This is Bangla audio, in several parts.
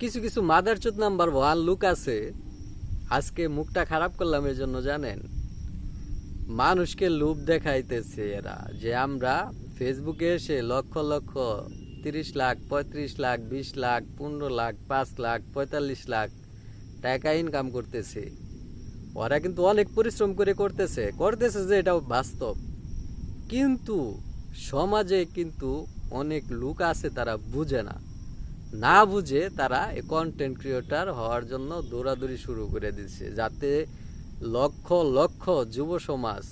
কিছু কিছু মাদার চোদ নাম্বার ওয়ান লুক আছে। আজকে মুখটা খারাপ করলাম এর জন্য জানেন? মানুষকে লোভ দেখাইতেছে এরা, যে আমরা ফেসবুকে এসে লক্ষ লক্ষ তিরিশ লাখ, পঁয়ত্রিশ লাখ, বিশ লাখ, পনেরো লাখ, পাঁচ লাখ, পঁয়তাল্লিশ লাখ টাকা ইনকাম করতেছে। ওরা কিন্তু অনেক পরিশ্রম করে করতেছে করতেছে যে এটা বাস্তব। কিন্তু সমাজে কিন্তু অনেক লোক আছে তারা বুঝে না। না বুঝে তারা কন্টেন্ট ক্রিয়েটার হওয়ার জন্য দৌড়াদৌড়ি শুরু করে দিচ্ছে, যাতে লক্ষ লক্ষ যুব সমাজ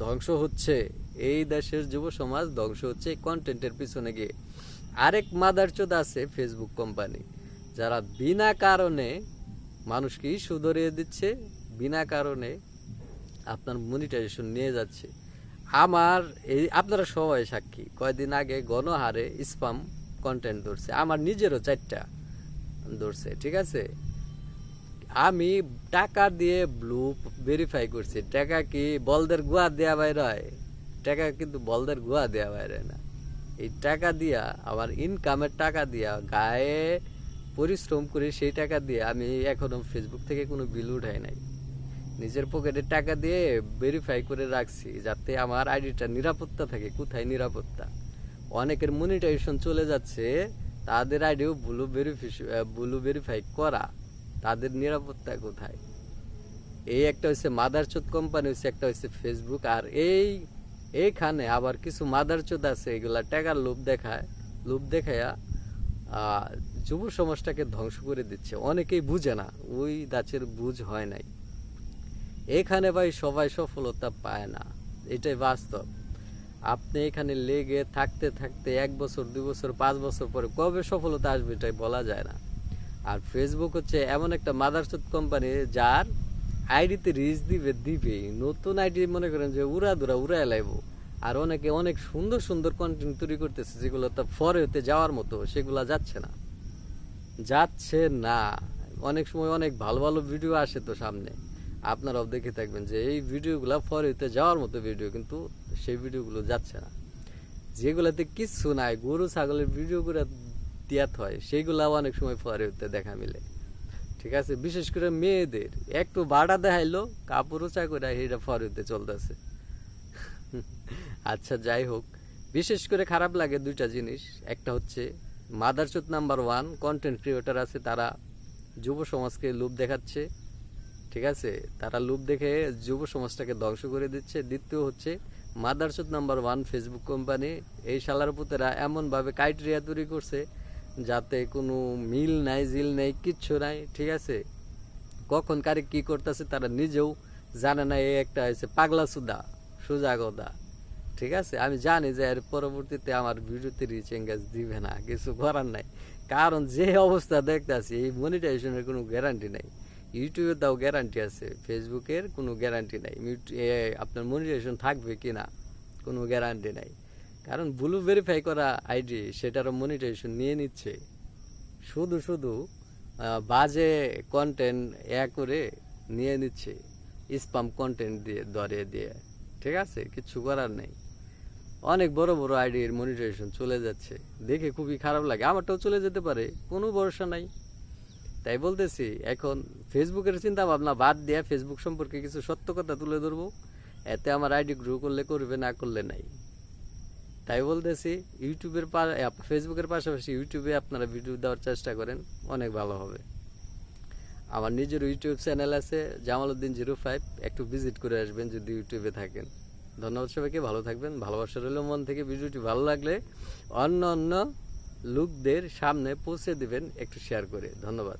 ধ্বংস হচ্ছে। এই দেশের যুব সমাজ ধ্বংস হচ্ছে কন্টেন্টের পিছনে গিয়ে। আরেক মাদারচোদ আছে ফেসবুক কোম্পানি যারা বিনা কারণে মানুষকে ইস্যু ধরিয়ে দিচ্ছে, বিনা কারণে আপনার মনিটাইজেশন নিয়ে যাচ্ছে। আমার এই, আপনারা সবাই সাক্ষী কয়েকদিন আগে গণহারে স্পাম কন্টেন্ট ধরছে, আমার নিজেরও চারটা ধরছে, ঠিক আছে? আমি টাকা দিয়ে ব্লু ভেরিফাই করছি, টাকা কি বলদের গুয়া দেওয়া বাইরে হয়? টাকা কিন্তু বলদের গুয়া দেওয়া বাইরে না। এই টাকা দিয়া, আমার ইনকামের টাকা দিয়া, গায়ে পরিশ্রম করে সেই টাকা দিয়ে আমি এখনও ফেসবুক থেকে কোনো বিল উঠাই নাই। নিজের পকেটে টাকা দিয়ে ভেরিফাই করে রাখছি, যাতে আমার আইডিটা নিরাপত্তা থাকে, কোথায় নিরাপত্তা? অনেকের মনিটাইজেশন চলে যাচ্ছে, তাদের আইডিও ব্লু ভেরিফিকেশন ব্লু ভেরিফাই করা, তাদের নিরাপত্তা কোথায়? এই একটা হচ্ছে মাদারচোদ কোম্পানি হচ্ছে একটা হচ্ছে ফেসবুক আর এই, এইখানে আবার কিছু মাদারচোদ আছে, এগুলা টাকার লোভ দেখায়, লোভ দেখায়া যুব সমাজটাকে ধ্বংস করে দিচ্ছে। অনেকেই বুঝে না, ওই দাচের বুঝ হয় নাই। এখানে ভাই সবাই সফলতা পায় না, এটাই বাস্তব। আপনি এখানে লেগে থাকতে থাকতে এক বছর, দুই বছর, পাঁচ বছর পরে কবে সফলতা আসবে এটাই বলা যায় না। আর ফেসবুক হচ্ছে এমন একটা মাদারচোদ কোম্পানি যার আইডিতে রিচ দিবে দিবে। নতুন আইডি মনে করেন যে উড়া দুরা উড়ায় লাইব। আর অনেকে অনেক সুন্দর সুন্দর কন্টেন্ট তৈরি করতেছে যেগুলো তো ফরে হতে যাওয়ার মতো, সেগুলা যাচ্ছে না। যাচ্ছে না। অনেক সময় অনেক ভালো ভালো ভিডিও আসে তো সামনে। আপনারাও দেখে থাকবেন যে এই ভিডিওগুলো ফরে হতে যাওয়ার মতো ভিডিও কিন্তু সেই ভিডিওগুলো যাচ্ছে না। যেগুলোতে কিচ্ছু নাই, গরু, ছাগলের ভিডিও করে দিয়াত হয় সেইগুলাও অনেক সময় ফরে হতে দেখা মিলে। ঠিক আছে? বিশেষ করে মেয়েদের। একটু বাড়া দেখাইলো, কাপড় উঁচা করে এটা ফরে হতে চলতেছে। আচ্ছা যাই হোক। বিশেষ করে খারাপ লাগে দুইটা জিনিস। একটা হচ্ছে মাদারচোদ নাম্বার ওয়ান কন্টেন্ট ক্রিয়েটর আছে, তারা যুব সমাজকে লোভ দেখাচ্ছে। ঠিক আছে? তারা লোভ দেখে যুব সমাজটাকে ধ্বংস করে দিচ্ছে। দ্বিতীয় হচ্ছে মাদারচোদ নাম্বার ওয়ান ফেসবুক কোম্পানি, এই শালার পুতেরা এমনভাবে ক্রাইটেরিয়া তৈরি করছে যাতে কোনো মিল নাই, জিল নাই, কিচ্ছু নাই, ঠিক আছে? কখন কারে কি করতেছে তারা নিজেও জানে না, এই একটা হয়েছে পাগলা সুদা, সোজা গদা, ঠিক আছে? আমি জানি যে এর পরবর্তীতে আমার ভিডিওতে রিচ এঙ্গেজ দিবে না, কিছু করার নাই। কারণ যে অবস্থা দেখতেছি, এই মনিটাইজেশনের কোনো গ্যারান্টি নাই। ইউটিউবের তাও গ্যারান্টি আছে, ফেসবুকের কোনো গ্যারান্টি নাই। আপনার মনিটাইজেশন থাকবে কি না, কোনো গ্যারান্টি নাই। কারণ ব্লু ভেরিফাই করা আইডি সেটারও মনিটাইজেশন নিয়ে নিচ্ছে। শুধু শুধু বাজে কন্টেন্ট এ করে নিয়ে নিচ্ছে স্পাম কন্টেন্ট দিয়ে, ধরে দিয়ে। ঠিক আছে? কিছু করার নেই। অনেক বড় বড় আইডির মনিটাইজেশন চলে যাচ্ছে। দেখে খুবই খারাপ লাগে। আমারটাও চলে যেতে পারে, কোনো ভরসা নাই। তাই বলতেছি, এখন ফেসবুকের চিন্তা ভাবনা বাদ দিয়ে ফেসবুক সম্পর্কে কিছু সত্য কথা তুলে ধরবো। এতে আমার আইডি গ্রো করলে করবে, না করলে নাই। তাই বলতেছি, ইউটিউবের ফেসবুকের পাশাপাশি ইউটিউবে আপনারা ভিডিও দেওয়ার চেষ্টা করেন, অনেক ভালো হবে। আমার নিজের ইউটিউব চ্যানেল আছে, জামালউদ্দিন জিরো ফাইভ, একটু ভিজিট করে আসবেন যদি ইউটিউবে থাকেন। ধন্যবাদ সবাইকে, ভালো থাকবেন। ভালোবাসা রইল, মন থেকে ভিডিওটি ভালো লাগলে অন্য অন্য লোকদের সামনে পৌঁছে দিবেন, একটু শেয়ার করে। ধন্যবাদ।